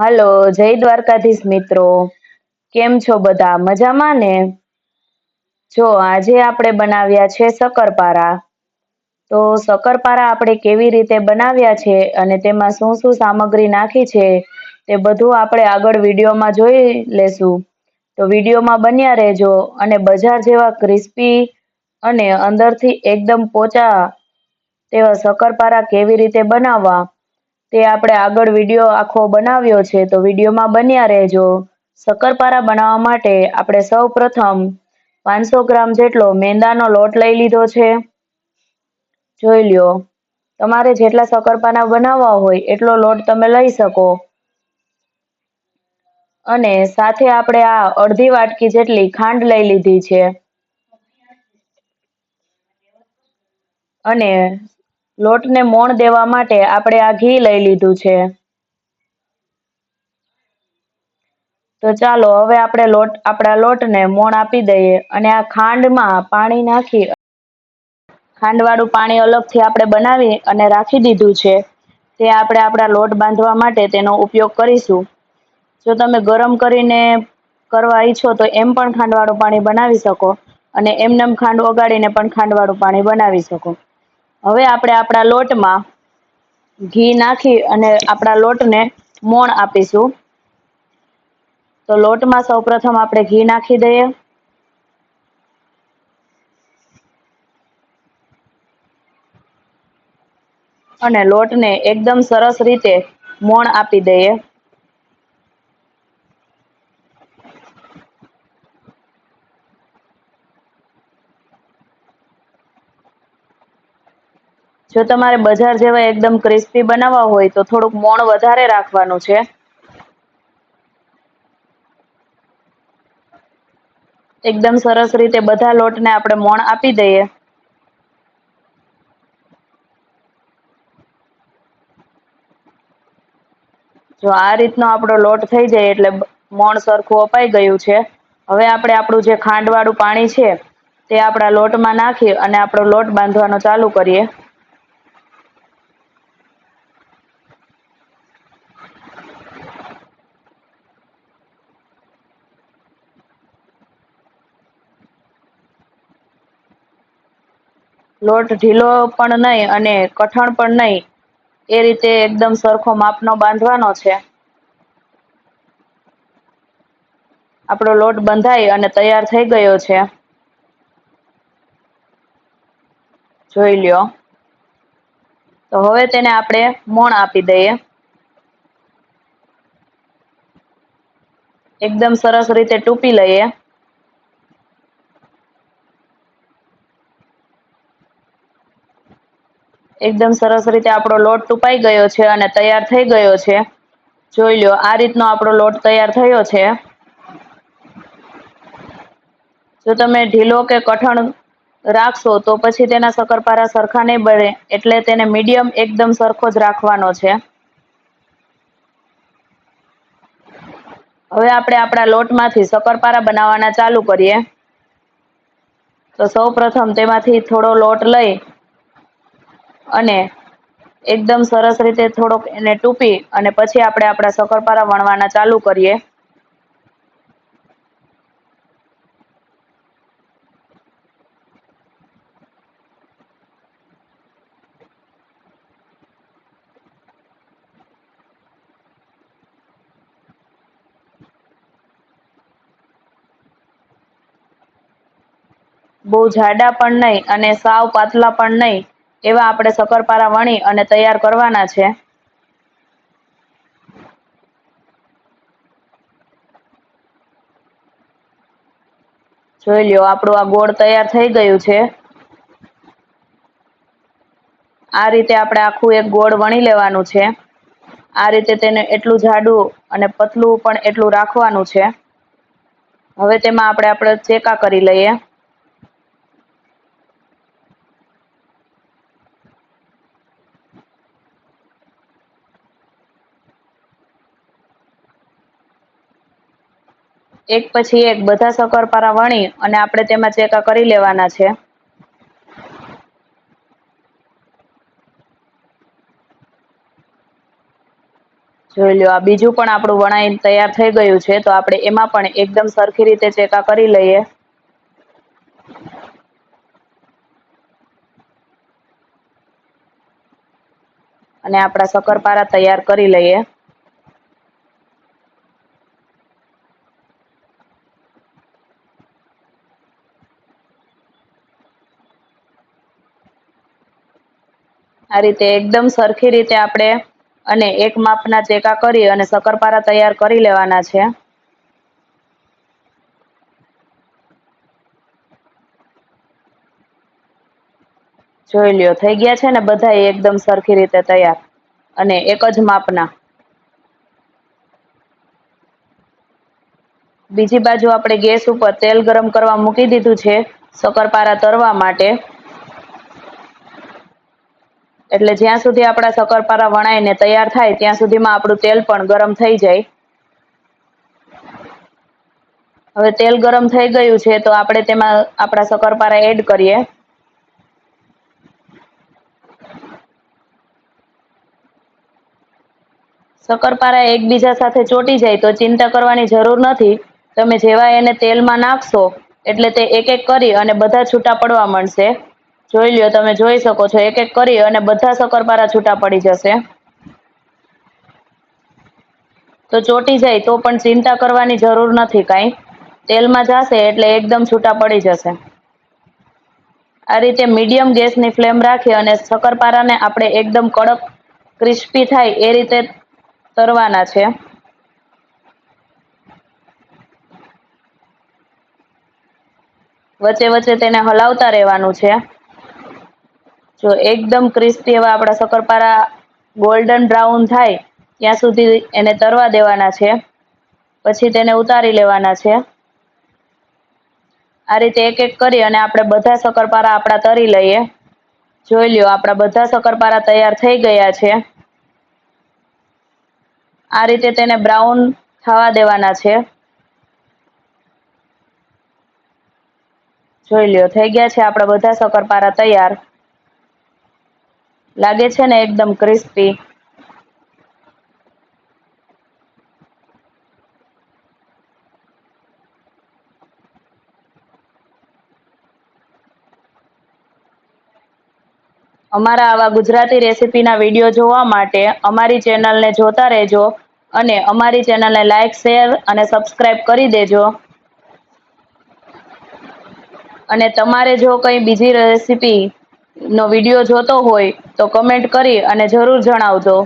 હાલો, જય દ્વારકાધીશ મિત્રો. કેમ છો બધા? મજામાં ને? જો, આજે આપણે બનાવ્યા છે શક્કરપારા. તો શક્કરપારા આપણે કેવી રીતે બનાવ્યા છે અને તેમાં શું શું સામગ્રી નાખી છે તે બધું આપણે આગળ વિડીયોમાં જોઈ લેશું. તો વિડીયોમાં બન્યા રહેજો અને બજાર જેવા ક્રિસ્પી અને અંદરથી એકદમ પોચા તેવા શક્કરપારા કેવી રીતે બનાવવા તે આપણે આગળ વીડિયો આખો બનાવ્યો છે, તો વિડીયોમાં બન્યા રહેજો. શક્કરપારા બનાવવા માટે આપણે સૌ પ્રથમ પાંચસો ગ્રામ જેટલો મેંદાનો લોટ લઈ લીધો છે. જોઈ લ્યો, તમારે જેટલા શક્કરપારા બનાવવા હોય એટલો લોટ તમે લઈ શકો. અને સાથે આપણે આ અડધી વાટકી જેટલી ખાંડ લઈ લીધી છે. અને લોટને મોણ દેવા માટે આપણે આ ઘી લઈ લીધું છે. તો ચાલો, હવે આપણે લોટ, આપણા લોટને મોણ આપી દઈએ અને આ ખાંડમાં પાણી નાખી ખાંડવાળું પાણી અલગથી આપણે બનાવી અને રાખી દીધું છે. તે આપણે આપણા લોટ બાંધવા માટે તેનો ઉપયોગ કરીશું. જો તમે ગરમ કરીને કરવા ઈચ્છો તો એમ પણ ખાંડવાળું પાણી બનાવી શકો અને એમનેમ ખાંડ ઓગાળીને પણ ખાંડવાળું પાણી બનાવી શકો. હવે આપણે આપણા લોટમાં ઘી નાખી અને આપણા લોટને મોણ આપીશું. તો લોટમાં સૌપ્રથમ આપણે ઘી નાખી દઈએ. અને લોટને એકદમ સરસ રીતે મોણ આપી દઈએ. જો તમારે બજાર જેવા એકદમ ક્રિસ્પી બનાવવા હોય તો થોડુંક મોણ વધારે રાખવાનું છે. એકદમ સરસ રીતે બધા લોટને આપણે મોણ આપી દઈએ. જો આ રીતનો આપણો લોટ થઈ જાય એટલે મોણ સરખું અપાઈ ગયું છે. હવે આપણે આપણું જે ખાંડવાળું પાણી છે તે આપણા લોટમાં નાખી અને આપણો લોટ બાંધવાનો ચાલુ કરીએ. લોટ ઢીલો પણ નહીં અને કઠણ પણ નહીં, એ રીતે એકદમ સરખો માપનો બાંધવાનો છે. આપણો લોટ બંધાઈ અને તૈયાર થઈ ગયો છે. જોઈ લ્યો. તો હવે તેને આપણે મોણ આપી દઈએ. એકદમ સરસ રીતે ટૂપી લઈએ. એકદમ સરસ રીતે આપણો લોટ ટુપાઈ ગયો છે અને તૈયાર થઈ ગયો છે. જોઈ લો આ રીતનો આપણો લોટ તૈયાર થયો છે. જો તમે ઢીલો કે કઠણ રાખશો તો પછી તેના શક્કરપારા સરખા નહીં બને, એટલે તેને મીડિયમ એકદમ સરખો જ રાખવાનો છે. હવે આપણે આપણા લોટમાંથી શક્કરપારા બનાવવાના ચાલુ કરીએ. તો સૌ પ્રથમ તેમાંથી થોડો લોટ લઈ અને એકદમ સરસ રીતે થોડોક એને ટૂપી અને પછી આપણે આપણા શક્કરપારા વણવાના ચાલુ કરીએ. બહુ જાડા પણ નહીં અને સાવ પાતળા પણ નહીં. એવા આપણે શક્કરપારા વણી અને તૈયાર કરવાના છે. જોઈ લ્યો, આપણું આ ગોળ તૈયાર થઈ ગયું છે. આ રીતે આપણે આખું એક ગોળ વણી લેવાનું છે. આ રીતે તેને એટલું જાડું અને પતલું પણ એટલું રાખવાનું છે. હવે તેમાં આપણે આપણે ચેકા કરી લઈએ. એક પછી એક બધા શક્કરપારા વણી અને આપણે તેમાં ચેકા કરી લેવાના છે. જોઈ લો આ બીજું પણ આપણું વણાઈ તૈયાર થઈ ગયું છે, તો આપણે એમાં પણ એકદમ સરખી રીતે ચેકા કરી લઈએ. અને આપણા શક્કરપારા તૈયાર કરી લઈએ. આ રીતે એકદમ સરખી રીતે આપણે અને એક માપના ચેકા કરી અને શક્કરપારા તૈયાર કરી લેવાના છે. જોઈ લ્યો, થઈ ગયા છે ને બધા એકદમ સરખી રીતે તૈયાર અને એક જ માપના. બીજી બાજુ આપણે ગેસ ઉપર તેલ ગરમ કરવા મૂકી દીધું છે શક્કરપારા તરવા માટે. એટલે જ્યાં સુધી આપણા શક્કરપારા વણાઈને તૈયાર થાય, ત્યાં સુધીમાં આપણું તેલ પણ ગરમ થઈ જાય. હવે તેલ ગરમ થઈ ગયું છે, તો આપણે તેમાં આપણા શક્કરપારા એડ કરીએ. શક્કરપારા એકબીજા સાથે ચોટી જાય, તો ચિંતા કરવાની જરૂર નથી. તમે જેવા એને તેલમાં નાખશો, એટલે તે એક એક કરી અને બધા છૂટા પડવા માંડશે. જોઈ લ્યો, તમે જોઈ શકો છો. એક એક કરી અને બધા શક્કરપારા છૂટા પડી જશે. તો ચોટી જાય તો પણ ચિંતા કરવાની જરૂર નથી કાંઈ. તેલમાં જશે એટલે એકદમ છૂટા પડી જશે. આ રીતે મીડિયમ ગેસની ફ્લેમ રાખી અને શક્કરપારાને આપણે એકદમ કડક, ક્રિસ્પી થાય એ રીતે તરવાના છે. વચ્ચે વચ્ચે તેને હલાવતા રહેવાનું છે. જો એકદમ ક્રિસ્પી એવા આપણા શક્કરપારા ગોલ્ડન બ્રાઉન થાય, ત્યાં સુધી એને તરવા દેવાના છે. પછી તેને ઉતારી લેવાના છે. આ રીતે એક એક કરી અને આપણે બધા શક્કરપારા આપણા તરી લઈએ. જોઈ લ્યો, આપણા બધા શક્કરપારા તૈયાર થઈ ગયા છે. આ રીતે તેને બ્રાઉન થવા દેવાના છે. જોઈ લ્યો, થઈ ગયા છે આપણા બધા શક્કરપારા તૈયાર. લાગે છે ને એકદમ ક્રિસ્પી અમારા આવા ગુજરાતી રેસીપીના વીડિયો જોવા માટે અમારી ચેનલને જોતા રહેજો અને અમારી ચેનલને લાઇક શેર અને સબસ્ક્રાઈબ કરી દેજો. અને તમારે જો કંઈ બીજી રેસીપી નો વીડિયો જોતો હોય તો કમેન્ટ કરી અને જરૂર જણાવજો.